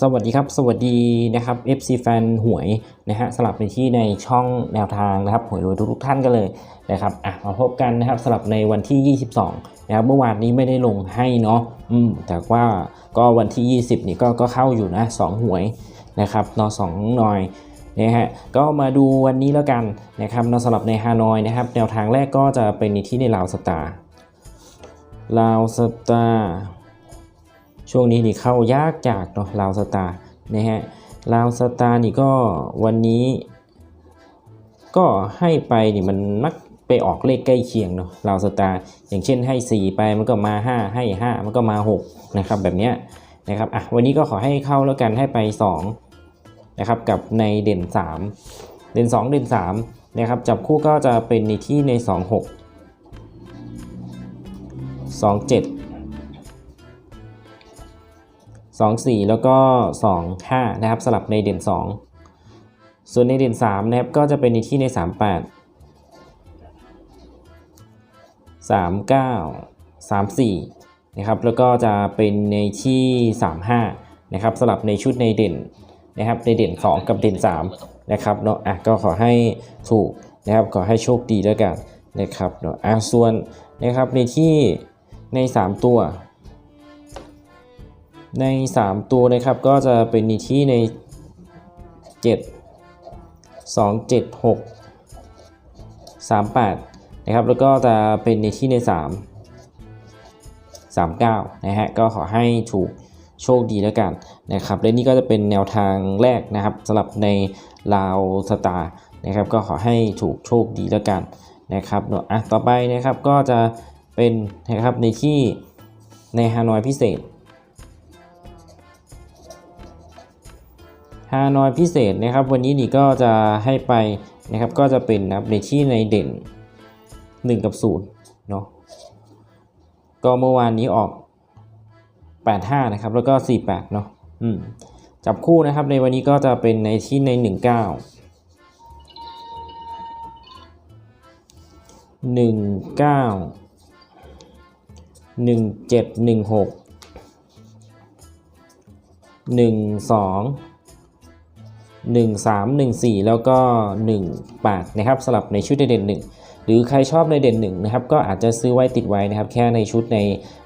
สวัสดีครับ สวัสดีนะครับ FC แฟนหวยนะฮะสลับไปที่ในช่องแนวทางนะครับหวยรวยทุกๆท่านกันเลยนะครับอะมาพบกันนะครับสลับในวันที่ 22นะครับเมื่อวานนี้ไม่ได้ลงให้เนาะอืมแต่ว่าก็วันที่ 20 นี่ก็ก็เข้าอยู่นะสองหวยนะครับนอสองหน่อยนะฮะก็มาดูวันนี้แล้วกันนะครับนอสลับในฮานอยนะครับ แนวทางแรกก็จะเป็นในที่ในลาวสตาร์ลาวสตาร์ ช่วงนี้นี่เข้ายากจากเนาะลาวสตาร์นะฮะลาวสตาร์นี่ก็วันนี้ ก็ให้ไปนี่มันมักไปออกเลขใกล้เคียงเนาะลาวสตาร์อย่างเช่นให้ 4 ไปมันก็มา 5 ให้ 5 มันก็มา 6 นะครับแบบเนี้ยนะครับอะวันนี้ก็ขอให้เข้าแล้วกันให้ไป 2 นะครับกับในเด่น 3 เด่น 2 เด่น3นะครับจับคู่ก็จะเป็นในที่ใน 2 6 2 4 แล้วก็ 2 5 นะครับ สลับในเด่น 2 ส่วนในเด่น3นะครับก็จะเป็นในที่ใน 3 8 3 9 3 4 นะครับ แล้วก็จะเป็นในที่ 3 5 นะครับ สลับในชุดในเด่นนะครับ ในเด่น 2 กับเด่น 3 นะครับเนาะอะก็ขอให้ถูกนะครับ ขอให้โชคดีแล้วกันนะครับเนาะอะส่วนนะครับในที่ใน 3 ตัว ใน 3 ตัวนะครับก็จะเป็นในที่ใน 7 2 7 6 3 8นะครับแล้วก็จะเป็นในที่ใน 3 3 9นะฮะก็ขอให้ถูกโชคดีแล้วกันนะครับและนี่ก็จะเป็นแนวทางแรกนะครับสำหรับในลาวสตาร์นะครับก็ขอให้ถูกโชคดีแล้วกันนะครับเนาะอะต่อไปนะครับก็จะเป็นนะครับในที่ในฮานอยพิเศษ ฮานอยพิเศษนะครับ วันนี้นี่ก็จะให้ไปนะครับก็จะเป็นนะครับในที่ในเด่น 1 กับ0เนาะก็เมื่อวานนี้ออก 85 นะครับ แล้วก็ 48 เนาะอืมจับคู่นะครับในวันนี้ก็จะเป็นในที่ใน 19 19 17 16 12 1 3 1 4 แล้วก็ 1 8 นะครับสลับในชุดในเด่น 1 หรือใครชอบในเด่น1นะครับก็อาจจะซื้อไว้ติดไว้นะครับ แค่ในชุดใน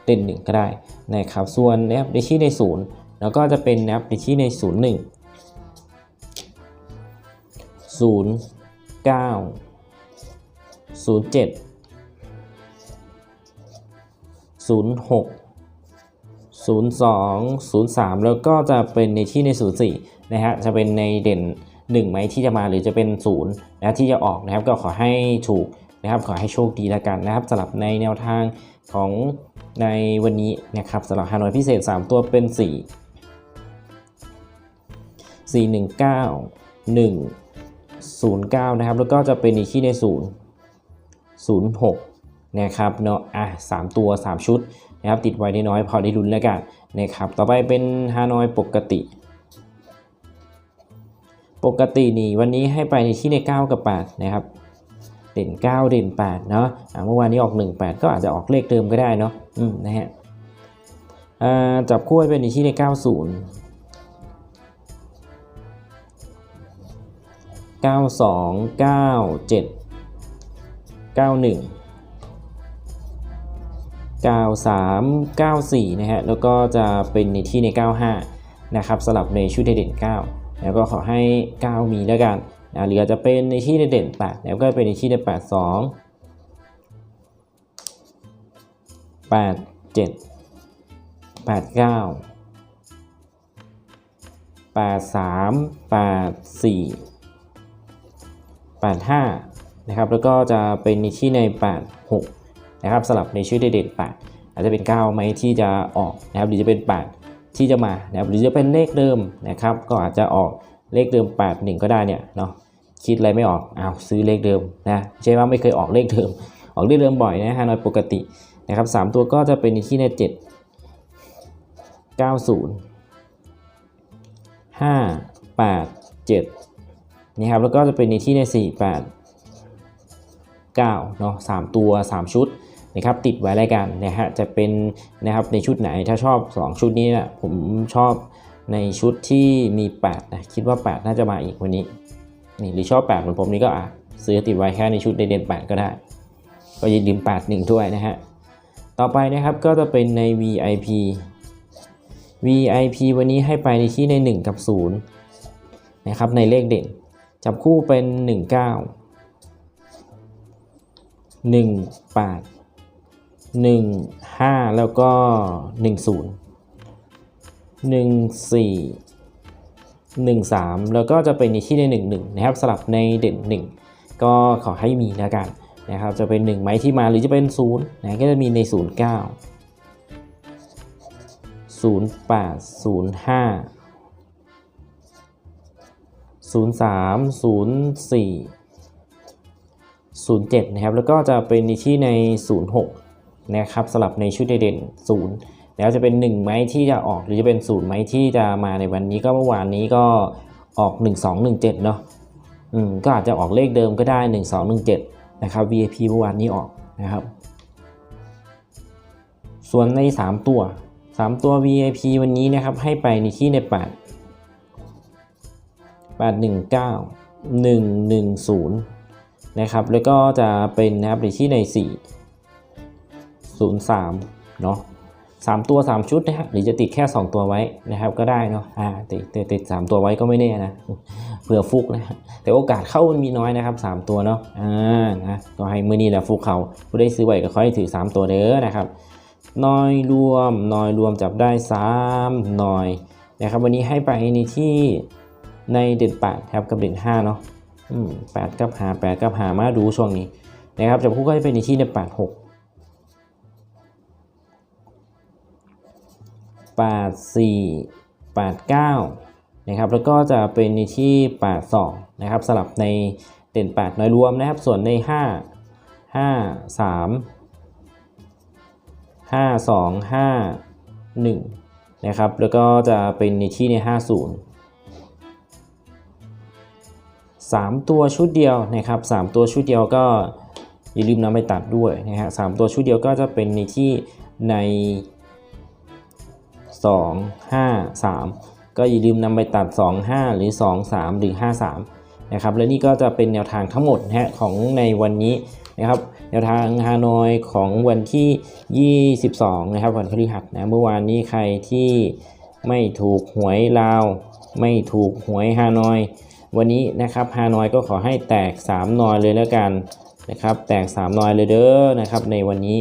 เด่น 1 ก็ได้นะครับส่วนนะครับในที่ใน 0 แล้วก็จะเป็นนะครับในที่ใน 0 1 0 9 0 7 0 6 02 03 แล้วก็จะเป็นในที่ใน 04 นะฮะจะเป็นในเด่น 1 ไหมที่จะมาหรือจะเป็น0นะที่จะออกนะครับก็ขอให้ถูกนะครับขอให้โชคดีแล้วกันนะครับสำหรับในแนวทางของในวันนี้นะครับสำหรับฮานอยพิเศษ 3 ตัวเป็น 4 4 1 9 1 0 9นะครับแล้วก็จะเป็นในที่ใน 0 0 6นะครับเนาะอะ3ตัว 3 ชุดนะครับติดไว้น้อยพอได้ลุ้นแล้วกันนะครับต่อไปเป็นฮานอยปกติ ปกตินี่วันนี้ให้ไปในที่ใน 9 กับ 8 นะครับเด่น 9 เด่น 8 เนาะเมื่อวานนี้ออก 1 8 ก็อาจจะออกเลขเดิมก็ได้เนาะอืมนะฮะจับคู่ให้เป็นในที่ใน 90 92 97 91 93 94 นะฮะ แล้วก็จะเป็นในที่ใน 95 นะครับสลับในชุดเด่น 9 แล้วก็ขอให้ 9 มีแล้วกันนะหรืออาจจะเป็นในที่เด่น8แล้วก็เป็นในที่ใน82 87 89 83 84 85นะครับแล้วก็จะเป็นในที่ใน 86นะครับสลับในชื่อเด่น8อาจจะเป็น 9 ไหมที่จะออกนะครับหรือจะเป็น 8 ที่จะมานะครับหรือจะเป็นเลขเดิมนะครับก็อาจจะออกเลขเดิม 8 1 ก็ได้เนี่ยเนาะคิดอะไรไม่ออกอ้าวซื้อเลขเดิมนะใช่ว่าไม่เคยออกเลขเดิม ออกเลขเดิมบ่อยนะฮะโดยปกตินะครับ3ตัวก็จะเป็นในที่ใน7 90 5 8 7นี่ครับแล้วก็จะเป็นในที่ใน 4 8 9เนาะ3ตัว 3 ชุด นะครับติดไว้รายกันนะฮะจะเป็นนะครับในชุดไหนถ้าชอบ 2 ชุดนี้นะผมชอบในชุดที่มี8นะคิดว่า 8 น่าจะมาอีกวันนี้นี่หรือชอบ8เหมือนผมนี่ก็อะซื้อติดไว้แค่ในชุดในเด่น8ก็ได้ ก็อย่าลืม8 1ด้วยนะฮะต่อไปนะครับก็จะเป็นใน VIP VIP วันนี้ให้ไปในที่ใน 1 กับ 0 นะครับ ในเลขเด่น จับคู่เป็น 19 18 15 แล้วก็ 10 14 13 แล้วก็จะเป็นในที่ใน 11 นะครับ สลับในเด่น 1 ก็ขอให้มีแล้วกันนะครับ จะเป็น 1ไหมที่มาหรือจะเป็น 0 นะ ก็จะมีใน 09 08 05 03 04 07 นะครับ แล้วก็จะเป็นในที่ใน 06 นะครับสลับในชุดเด่น0แล้วจะเป็น 1 ไม้ที่จะออกหรือจะเป็น0ไม้ที่จะมาในวันนี้ก็เมื่อวานนี้ก็ออก 1217เนาะอืมก็อาจจะออกเลขเดิมก็ได้ 1217นะครับ VIP เมื่อวานนี้ออกนะครับ ส่วนใน 3 ตัว 3 ตัว VIP วันนี้นะครับให้ไปในที่ใน 8 819 110นะครับแล้วก็จะเป็นนะครับในที่ใน 4 03เนาะ3ตัว 3 ชุดนะฮะหรือจะติดแค่ 2 ตัวไว้นะครับก็ได้เนาะอ่าติดติดติด3ตัวไว้ก็ไม่แน่นะเผื่อฟุกนะแต่โอกาสเข้ามันมีน้อยนะครับ 3 ตัวเนาะอ่านะก็ให้มือนี้แหละฟุกเขาผู้ได้ซื้อไว้ก็ขอให้ถือ 3 ตัวเด้อนะครับน้อยรวมน้อยรวมจับได้3น้อยนะครับวันนี้ให้ไปในที่ในเด่น8ครับกับเด่น5เนาะอืม8กับหา8กับหามาดูช่วงนี้นะครับจับคู่ก็ให้เป็นในที่ใน 8 4 89นะครับแล้วก็จะเป็นในที่ 82นะครับสลับในเด่น 8 น้อยรวมนะครับ ส่วนใน 5 5 3 5 2 5 1นะครับแล้วก็จะเป็นในที่ใน 50 3 ตัวชุดเดียวนะครับ 3 ตัวชุดเดียวก็อย่าลืมนำไปตัดด้วยนะฮะสามตัวชุดเดียวก็จะเป็นในที่ใน 2 5 3 ก็อย่าลืมนำไปตัด 2 5 หรือ 2 3 หรือ 5 3 นะครับ และนี่ก็จะเป็นแนวทางทั้งหมดนะของในวันนี้นะครับ แนวทางฮานอยของวันที่ 22 นะครับ วันพฤหัสนะเมื่อวานนี้ใครที่ไม่ถูกหวยลาว ไม่ถูกหวยฮานอย วันนี้นะครับฮานอยก็ขอให้แตก 3 นอยเลยแล้วกันนะครับแตก 3 นอยเลยเด้อนะครับในวันนี้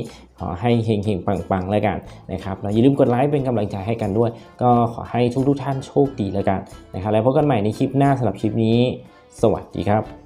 ให้เฮงเฮงปังปังๆแล้วกันนะครับแล้วอย่าลืมกดไลค์เป็นกำลังใจให้กันด้วย ก็ขอให้ทุกทุกๆท่านโชคดีแล้วกันนะครับแล้วพบกันใหม่ในคลิปหน้าสำหรับคลิปนี้ สวัสดีครับ